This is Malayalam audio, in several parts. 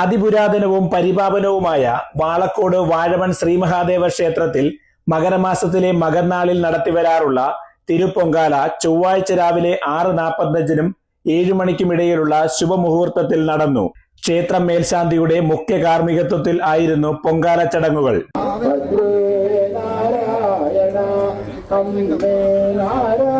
അതിപുരാതനവും പരിപാവനവുമായ വാളക്കോട് വാഴവൻ ശ്രീമഹാദേവ ക്ഷേത്രത്തിൽ മകരമാസത്തിലെ മകർനാളിൽ നടത്തിവരാറുള്ള തിരുപ്പൊങ്കാല ചൊവ്വാഴ്ച രാവിലെ ആറ് നാൽപ്പത്തഞ്ചിനും ഏഴു മണിക്കുമിടയിലുള്ള ശുഭമുഹൂർത്തത്തിൽ നടന്നു. ക്ഷേത്രം മേൽശാന്തിയുടെ മുഖ്യ കാർമ്മികത്വത്തിൽ ആയിരുന്നു പൊങ്കാല ചടങ്ങുകൾ. നാരായണ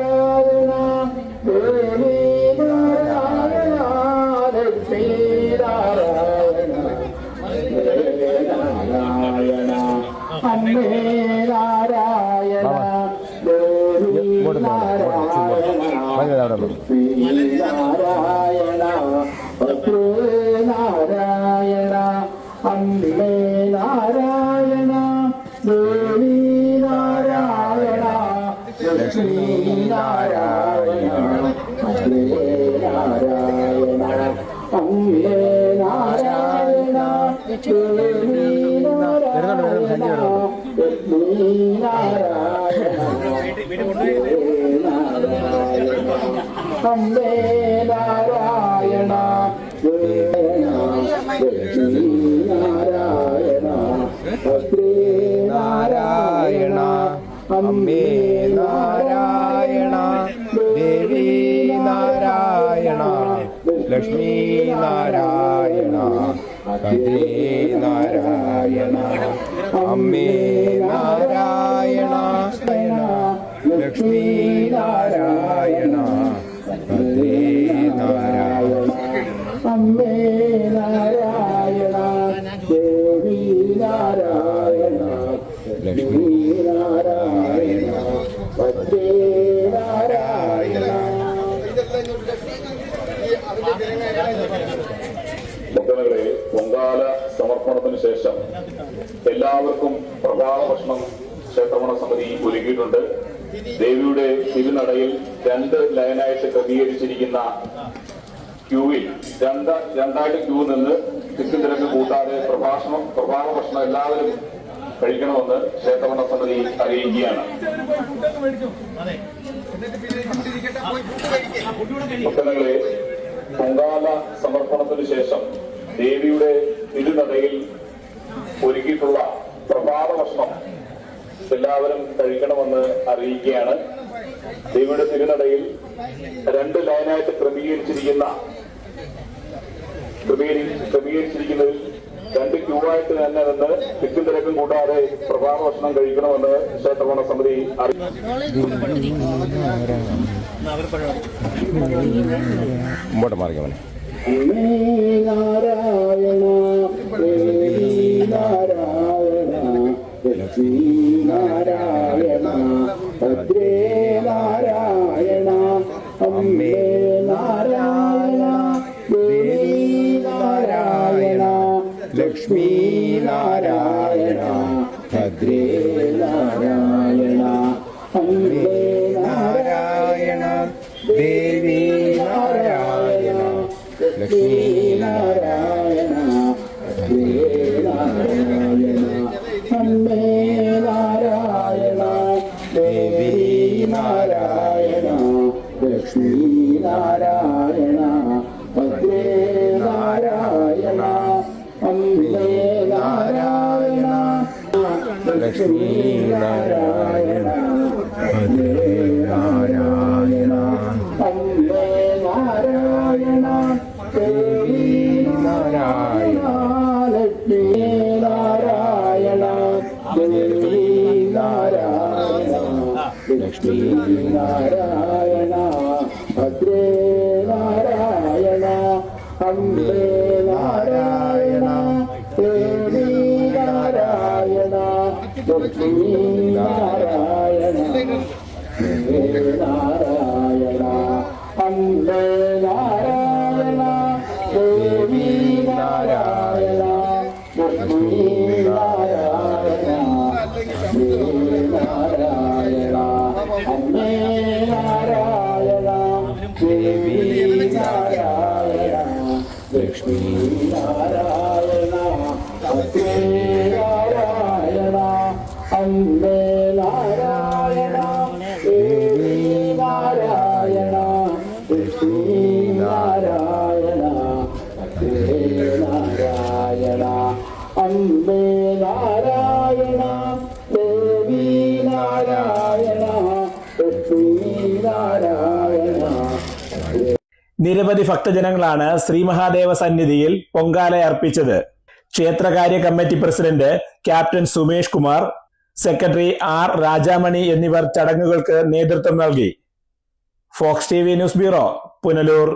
നാരായണ അമ്മേ നാരായണ ദേവി നാരായണ ലക്ഷ്മി നാരായണ ഭദ്രേ നാരായണ അമ്മേ നാരായണ ദേവി നാരായണ ലക്ഷ്മി നാരായണ നാരായണ ഭദ്രേ നാരായണ അമ്മേ നാരായണ ദേവി നാരായണ ലക്ഷ്മി ഭദ്രേ നാരായണ അമ്മേ നാരായണ ലക്ഷ്മി നാരായണ ഭദ്രേ നാരായണ. അമ്മേ നാരായണ ദേവി നാരായണ ലക്ഷ്മി നാരായണ പത്തേ നാരായണ. ഭക്തകളെ പൊങ്കാല സമർപ്പണത്തിന് ശേഷം എല്ലാവർക്കും പ്രഭാത ഭക്ഷണം ക്ഷേത്രമണ സമിതി ഒരുക്കിയിട്ടുണ്ട്. ദേവിയുടെ തിരുനടയിൽ രണ്ട് ലൈനായിട്ട് ക്രമീകരിച്ചിരിക്കുന്ന ക്യൂവിൽ രണ്ട് രണ്ടായിട്ട് ക്യൂ നിന്ന് തിക്കും തിരക്ക് കൂട്ടാതെ പ്രഭാഷണം പ്രഭാത ഭക്ഷണം എല്ലാവരും കഴിക്കണമെന്ന് ക്ഷേത്രമണ സമിതി അറിയിക്കുകയാണ്. ഭക്തങ്ങളെ പൊങ്കാല സമർപ്പണത്തിന് ശേഷം ദേവിയുടെ തിരുനടയിൽ ഒരുക്കിയിട്ടുള്ള പ്രഭാത ഭക്ഷണം എല്ലാവരും കഴിക്കണമെന്ന് അറിയിക്കുകയാണ് ദേവിയുടെ തിരുനടയിൽ രണ്ട് ലൈനായിട്ട് ക്രമീകരിച്ചിരിക്കുന്ന ക്രമീകരി- ക്രമീകരിച്ചിരിക്കുന്നതിൽ രണ്ട് ക്യൂ ആയിട്ട് തന്നെ നിന്ന് തിക്കും തിരക്കും കൂടാതെ പ്രഭാത ഭക്ഷണം കഴിക്കണമെന്ന് ക്ഷേത്രഭരണ സമിതി അറിയിച്ചു മുമ്പോട്ട് മാറിക്കോനെ അമ്മേ നാരായണ ദേവി നാരായണ ലക്ഷ്മി നാരായണ ഭദ്രേ നാരായണ അമ്മേ നാരായണ ദേവി നാരായണ ശ്രീനാരായണ ഹരേ നാരായണ ഹരേ നാരായണ ദേവി നാരായണ ലക്ഷ്മി നാരായണ ദേവി നാരായണ ലക്ഷ്മി ഭദ്രേ നാരായണ അംബേ നാരായണ നാരായണ അംബേ നാരായണ ദേവി നാരായണ ലക്ഷ്മി നാരായണ ദേവി നാരായണ അമ്മേ നിരവധി ഭക്തജനങ്ങളാണ് ശ്രീ മഹാദേവ സന്നിധിയിൽ പൊങ്കാല അർപ്പിച്ചത്. ക്ഷേത്രകാര്യ committee president captain Sumesh Kumar secretary R Rajamani എന്നിവർ ചടങ്ങുകൾക്ക് നേതൃത്വം നൽകി. Fox T News bureau Punalur.